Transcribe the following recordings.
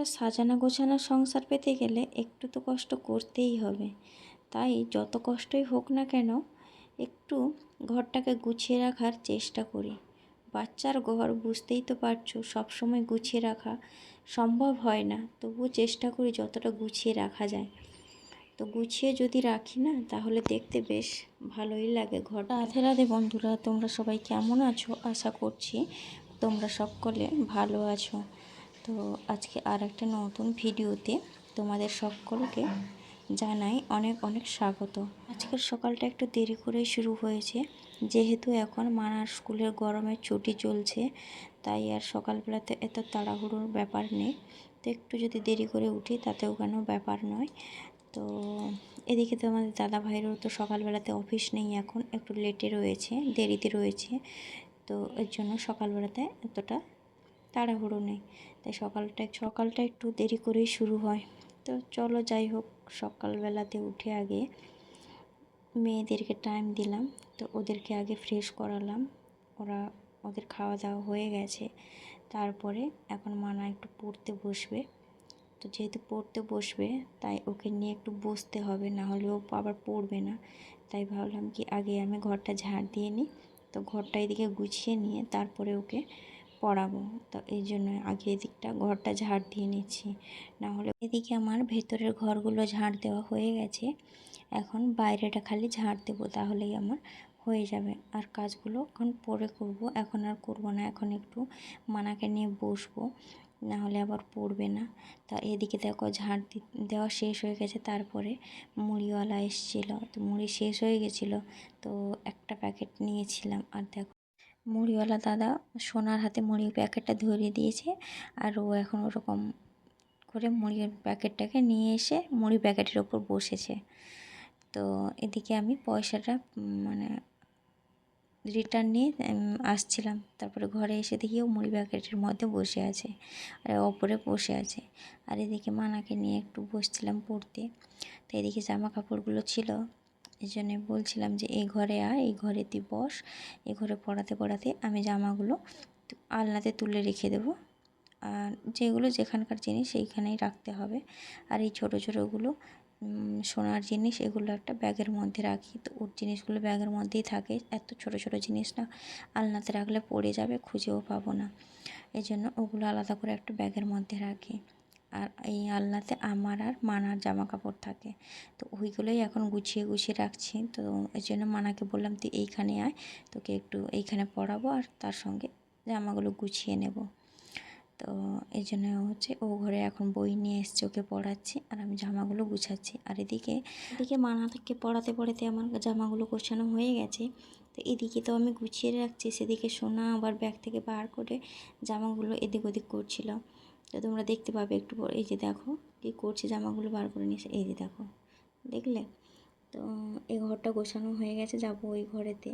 একটা সাজানো গোছানো সংসার পেতে গেলে একটু তো কষ্ট করতেই হবে। তাই যত কষ্টই হোক না কেন একটু ঘরটাকে গুছিয়ে রাখার চেষ্টা করি। বাচ্চার ঘর বুঝতেই তো পারছ, সবসময় গুছিয়ে রাখা সম্ভব হয় না। তবুও চেষ্টা করি যতটা গুছিয়ে রাখা যায়। তো গুছিয়ে যদি রাখি না, তাহলে দেখতে বেশ ভালোই লাগে ঘরটা। রাধে রাধে বন্ধুরা, তোমরা সবাই কেমন আছো? আশা করছি তোমরা সকলে ভালো আছো। তো আজকে আর একটা নতুন ভিডিওতে তোমাদের সকলকে জানাই অনেক অনেক স্বাগত। আজকের সকালটা একটু দেরি করেই শুরু হয়েছে। যেহেতু এখন মানার স্কুলের গরমের ছুটি চলছে, তাই আর সকালবেলাতে এত তাড়াহুড়োর ব্যাপার নেই। তো একটু যদি দেরি করে উঠি, তাতেও কোনো ব্যাপার নয়। তো এদিকে তো আমাদের দাদা ভাইয়েরও তো সকালবেলাতে অফিস নেই এখন, একটু লেটে রয়েছে, দেরিতে রয়েছে। তো এর জন্য সকালবেলাতে এতটা তাড়াহুড়ো নেই। তাই সকালটা সকালটা একটু দেরি করেই শুরু হয়। তো চলো যাই হোক, সকালবেলাতে উঠে আগে মেয়েদেরকে টাইম দিলাম। তো ওদেরকে আগে ফ্রেশ করালাম। ওরা, ওদের খাওয়া দাওয়া হয়ে গেছে। তারপরে এখন মানা একটু পড়তে বসবে। তো যেহেতু পড়তে বসবে, তাই ওকে নিয়ে একটু বসতে হবে। না হলে ও আবার পড়বে না। তাই ভাবলাম কি আগে আমি ঘরটা ঝাড় দিয়ে নিই। তো ঘরটা এদিকে গুছিয়ে নিয়ে তারপরে ওকে পড়াবো। তো এই জন্য আগে এদিকটা ঘরটা ঝাড় দিয়ে নিচ্ছি। না হলে এদিকে আমার ভেতরের ঘরগুলো ঝাড় দেওয়া হয়ে গেছে। এখন বাইরেটা খালি ঝাড় দেবো, তাহলেই আমার হয়ে যাবে। আর কাজগুলো এখন পরে করব। এখন আর করব না, এখন একটু মানাকে নিয়ে বসবো না হলে আবার পড়বে না। তা এদিকে দেখো ঝাড় দেওয়া শেষ হয়ে গেছে, তারপরে মুড়িওয়ালা এসেছিল। তো মুড়ি শেষ হয়ে গেছিল, তো একটা প্যাকেট নিয়েছিলাম। আর দেখো মুড়িওয়ালা দাদা সোনার হাতে মুড়ির প্যাকেটটা ধরিয়ে দিয়েছে আর ও এখন ওরকম করে মুড়ির প্যাকেটটাকে নিয়ে এসে মুড়ি প্যাকেটের ওপর বসেছে। তো এদিকে আমি পয়সাটা মানে রিটার্ন নিয়ে আসছিলাম। তারপরে ঘরে এসে দেখি ও মুড়ি প্যাকেটের মধ্যে বসে আছে আর ওপরে বসে আছে। আর এদিকে মানাকে নিয়ে একটু বসছিলাম পড়তে। তো এদিকে জামা কাপড়গুলো ছিল। এই জন্যে বলছিলাম যে, এই ঘরে আয়, এই ঘরে তুই বস, এই ঘরে পড়াতে পড়াতে আমি জামাগুলো আলনাতে তুলে রেখে দেবো। আর যেগুলো যেখানকার জিনিস সেইখানেই রাখতে হবে। আর এই ছোটো ছোটোগুলো সোনার জিনিস এগুলো একটা ব্যাগের মধ্যে রাখি। তো ওর জিনিসগুলো ব্যাগের মধ্যেই থাকে। এত ছোট ছোট জিনিস না, আলনাতে রাখলে পড়ে যাবে, খুঁজেও পাবো না। এই জন্য ওগুলো আলাদা করে একটা ব্যাগের মধ্যে রাখি। আর এই আলনাতে আমার আর মানার জামা কাপড় থাকে। তো ওইগুলোই এখন গুছিয়ে গুছিয়ে রাখছি। তো এই জন্য মানাকে বললাম, তুই এইখানে আয়, তোকে একটু এইখানে পরাবো আর তার সঙ্গে জামাগুলো গুছিয়ে নেব। তো এই জন্য হচ্ছে ও ঘরে এখন বই নিয়ে এসছে, ওকে পড়াচ্ছি আর আমি জামাগুলো গুছাচ্ছি। আর এদিকে এদিকে মানা থেকে পড়াতে পড়াতে আমার জামাগুলো গোছানো হয়ে গেছে। তো এদিকে তো আমি গুছিয়ে রাখছি, সেদিকে সোনা আবার ব্যাগ থেকে বার করে জামাগুলো এদিক ওদিক করছিল। তো তোমরা দেখতে পাবে একটু পর। এই যে দেখো, কী করছে জামাগুলো বার করে নিয়েছে এই যে দেখো, দেখলে? তো এই ঘরটা গোছানো হয়ে গেছে, যাব ওই ঘরেতে।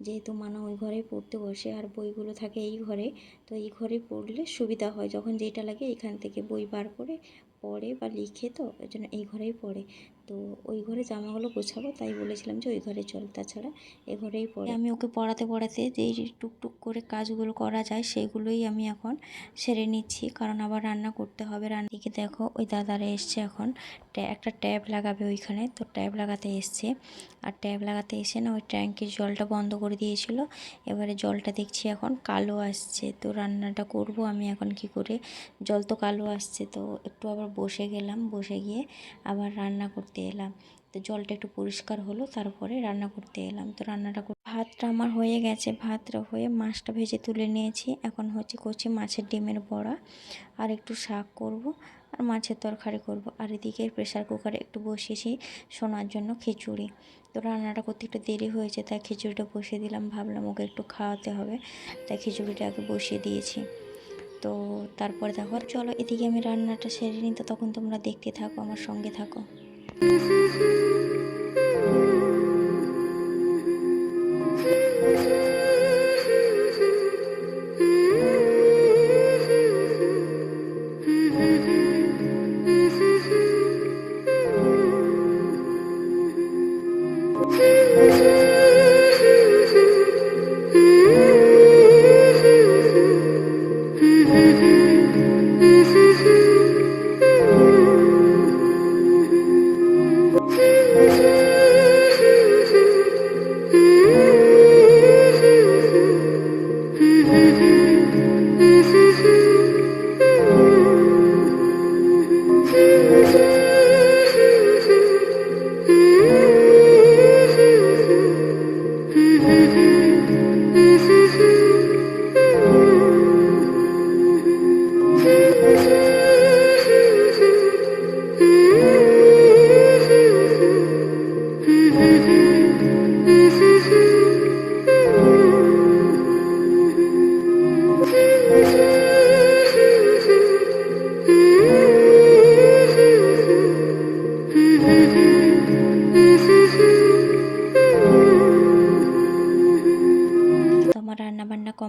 যেহেতু মানা ওই ঘরে পড়তে বসে, আর বইগুলো থাকে এই ঘরে, তো এই ঘরে পড়লে সুবিধা হয়। যখন যেটা লাগে এখান থেকে বই বার করে পড়ে বা লিখে তো, ওই জন্য এই ঘরেই পড়ে। তো ওই ঘরে জামাগুলো গোছাবো, তাই বলেছিলাম যে ওই ঘরে চল। তাছাড়া এ ঘরেই পড়ে। আমি ওকে পড়াতে পড়াতে যেই টুকটুক করে কাজগুলো করা যায় সেগুলোই আমি এখন সেরে নিচ্ছি। কারণ আবার রান্না করতে হবে। রান্না রান্নাকে দেখো, ওই দাদারা এসছে এখন। একটা ট্যাব লাগাবে ওইখানে। তো ট্যাব লাগাতে এসছে। আর ট্যাব লাগাতে এসে না ওই ট্যাঙ্কের জলটা বন্ধ করে দিয়েছিল। এবারে জলটা দেখছি এখন কালো আসছে। তো রান্নাটা করব আমি এখন কি করে? জল তো কালো আসছে। তো একটু আবার বসে গেলাম। বসে গিয়ে আবার রান্না করতে এলাম। তো জলটা একটু পরিষ্কার হলো, তারপরে রান্না করতে এলাম। তো রান্নাটা ভাতটা আমার হয়ে গেছে। ভাতটা হয়ে মাছটা ভেজে তুলে নিয়েছি। এখন হচ্ছে কচি মাছের ডিমের বড়া। আর একটু শাক করব, আর মাছের তরকারি করব। আর এদিকে প্রেশার কুকারে একটু বসিয়েছি শোনার জন্য খিচুড়ি। তো রান্নাটা করতে একটু দেরি হয়েছে, তাই খিচুড়িটা বসিয়ে দিলাম। ভাবলাম ওকে একটু খাওয়াতে হবে, তাই খিচুড়িটা আগে বসিয়ে দিয়েছি। তো তারপরে দেখো, চলো এদিকে আমি রান্নাটা সেরে নিই। তো তখন তোমরা দেখতে থাকো, আমার সঙ্গে থাকো। 嗯哼哼。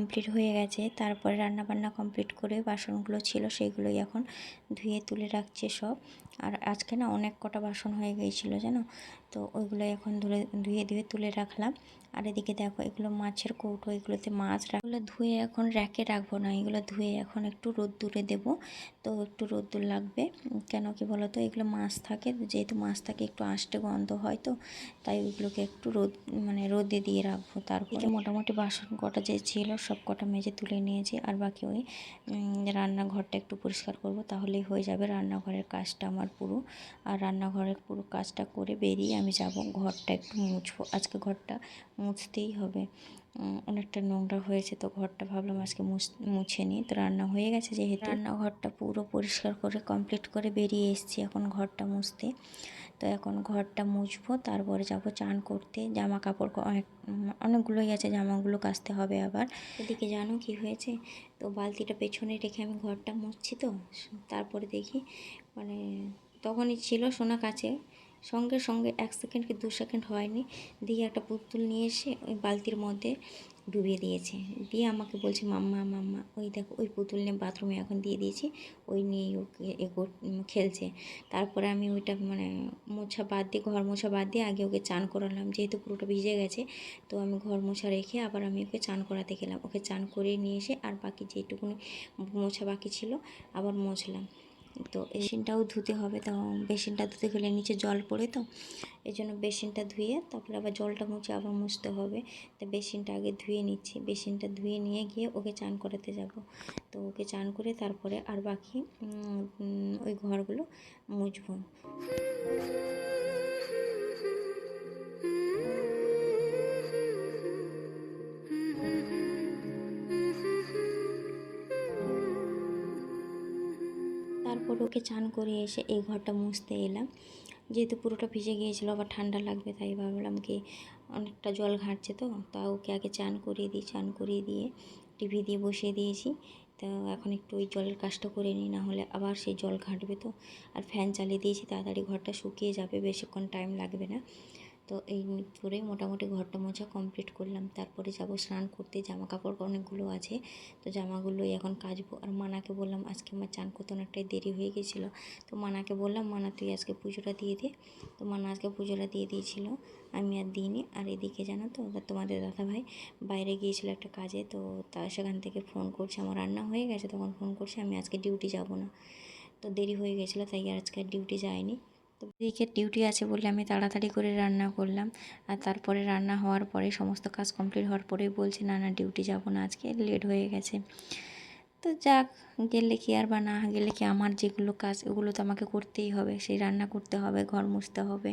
কমপ্লিট হয়ে গেছে। তারপরে রান্নাবান্না কমপ্লিট করে বাসনগুলো ছিল সেইগুলোই এখন ধুয়ে তুলে রাখছে সব। আর আজকে না অনেক কটা বাসন হয়ে গিয়েছিল, জানো? তো ওইগুলো এখন ধুয়ে ধুয়ে ধুয়ে তুলে রাখলাম। আর এদিকে দেখো এগুলো মাছের কৌটো, এগুলোতে মাছ রাখলে ধুয়ে এখন র্যাকে রাখব না, এগুলো ধুয়ে এখন একটু রোদ্দুরে দেবো। তো একটু রোদ্দুর লাগবে। কেন কি বলো তো এগুলো মাছ থাকে, যেহেতু মাছ থাকে একটু আষ্টে গন্ধ হয় তো, তাই ওইগুলোকে একটু রোদ মানে রোদে দিয়ে রাখব। তারপরে মোটামুটি বাসন কটা যে ছিল, সব কটা মেজে তুলে নিয়েছি। আর বাকি ওই রান্নাঘরটা একটু পরিষ্কার করব, তাহলেই হয়ে যাবে। রান্নাঘরের কাজটা আমার পুরো। আর রান্নাঘরের পুরো কাজটা করে বেরিয়ে আমি যাব ঘরটা একটু মুছবো। আজকে ঘরটা মুছতেই হবে। অনেকটা নোংরা হয়েছে তো ঘরটা ভাবলাম আজকে মুছে নিই। তো রান্না হয়ে গেছে যেহেতু। রান্নাঘরটা পুরো পরিষ্কার করে কমপ্লিট করে বেরিয়ে এসেছি এখন ঘরটা মুছতে। তো এখন ঘরটা মুছবো তারপরে যাব চান করতে। জামা কাপড় অনেক অনেকগুলোই আছে জামাগুলো কাচতে হবে আবার। এদিকে জানো কি হয়েছে? তো বালতিটা পেছনে রেখে আমি ঘরটা মুছছি তো। তারপরে দেখি মানে তখনই ছিল সোনা কাছে সঙ্গে সঙ্গে এক সেকেন্ড কি দু সেকেন্ড হয়নি, দিয়ে একটা পুতুল নিয়ে এসে ওই বালতির মধ্যে ডুবিয়ে দিয়েছে। দিয়ে আমাকে বলছে, মাম্মা মাম্মা, ওই দেখো, ওই পুতুল নিয়ে বাথরুমে এখন দিয়ে দিয়েছি, ওই নিয়ে ওকে এ খেলছে। তারপরে আমি ওইটা মানে মোছা বাদ দিয়ে, ঘর মোছা বাদ দিয়ে আগে ওকে চান করালাম, যেহেতু পুরোটা ভিজে গেছে, তো আমি ঘর মোছা রেখে আবার আমি ওকে চান করাতে গেলাম। ওকে চান করে নিয়ে এসে আর বাকি যেটুকুনি মোছা বাকি ছিল, আবার মুছলাম। তো বেসিনটাও ধুতে হবে, তো বেসিনটা ধুতে গেলে নিচে জল পড়ে তো এই জন্য বেসিনটা ধুয়ে তারপরে আবার জলটা মুছে আবার মুছতে হবে। তো বেসিনটা আগে ধুয়ে নিচ্ছি, বেসিনটা ধুয়ে নিয়ে গিয়ে ওকে চান করাতে যাব। তো ওকে চান করে তারপরে আর বাকি ওই ঘরগুলো মুছবো। তারপর ওকে চান করে এসে এই ঘরটা মুছতে এলাম। যেহেতু পুরোটা ভিজে গিয়েছিল, আবার ঠান্ডা লাগবে, তাই ভাবলাম কি অনেকটা জল ঘাঁটছে তো, তা ওকে আগে চান করিয়ে দিই, চান করিয়ে দিয়ে টিভি দিয়ে বসিয়ে দিয়েছি। তো এখন একটু ওই জলের কাজটা করে নিই, না হলে আবার সেই জল ঘাঁটবে তো। আর ফ্যান চালিয়ে দিয়েছি, তাড়াতাড়ি ঘরটা শুকিয়ে যাবে, বেশিক্ষণ টাইম লাগবে না। তো এই করে মোটামুটি ঘরটা মোছা কমপ্লিট করলাম। তারপরে যাব স্নান করতে। জামা কাপড় অনেকগুলো আছে। তো জামাগুলোই এখন কাচবো। আর মানাকে বললাম আজকে আমার চান করতে অনেকটাই দেরি হয়ে গেছিল। তো মানাকে বললাম, মানা, তুই আজকে পুজোটা দিয়ে দে। তো মানা আজকে পুজোটা দিয়ে দিয়েছিলো। আমি আর দিইনি। আর এদিকে জানো তো তোমাদের দাদা ভাই বাইরে গিয়েছিল একটা কাজে। তো তা সেখান থেকে ফোন করছে। আমার রান্না হয়ে গেছে। তখন ফোন করছে, আমি আজকে ডিউটি যাব না। তো দেরি হয়ে গেছিল, তাই আজকে ডিউটি যায়নি। তো এদিকে ডিউটি আছে বলে আমি তাড়াতাড়ি করে রান্না করলাম। আর তারপরে রান্না হওয়ার পরে সমস্ত কাজ কমপ্লিট হওয়ার পরেই বলছে, না না, ডিউটি যাব না আজকে, লেট হয়ে গেছে। তো যাক, গেলে কি আর বা না গেলে কি আমার যেগুলো কাজ, ওগুলো তো আমাকে করতেই হবে। সেই রান্না করতে হবে, ঘর মুছতে হবে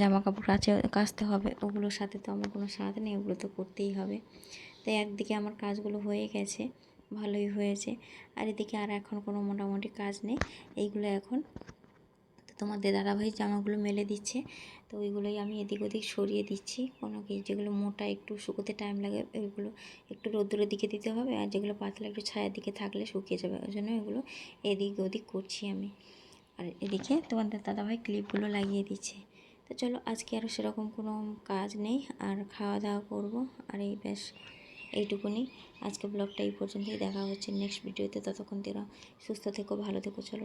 জামা কাপড় কাচে কাচতে হবে, ওগুলোর সাথে তো আমার কোনো স্বাদ নেই, ওগুলো তো করতেই হবে। তাই একদিকে আমার কাজগুলো হয়ে গেছে, ভালোই হয়েছে। আর এদিকে আর এখন কোনো মোটামুটি কাজ নেই, এইগুলো এখন তোমাদের দাদাভাই জামাগুলো মেলে দিচ্ছে। তো ওইগুলোই আমি এদিক ওদিক সরিয়ে দিচ্ছি। কোনো কি যেগুলো মোটা একটু শুকোতে টাইম লাগে, ওইগুলো একটু রোদ্দুরের দিকে দিতে হবে আর যেগুলো পাতলা একটু ছায়ার দিকে থাকলে শুকিয়ে যাবে। ওই জন্য এগুলো এদিক ওদিক করছি আমি। আর এদিকে তোমাদের দাদাভাই ক্লিপগুলো লাগিয়ে দিচ্ছে। তো চলো আজকে আরও সেরকম কোনো কাজ নেই, আর খাওয়া দাওয়া করব। আর এই বেশ এইটুকুনি। আজকে ব্লগটা এই পর্যন্তই। দেখা হচ্ছে নেক্সট ভিডিওতে ততক্ষণ তোরা সুস্থ থেকো, ভালো থেকো। চলো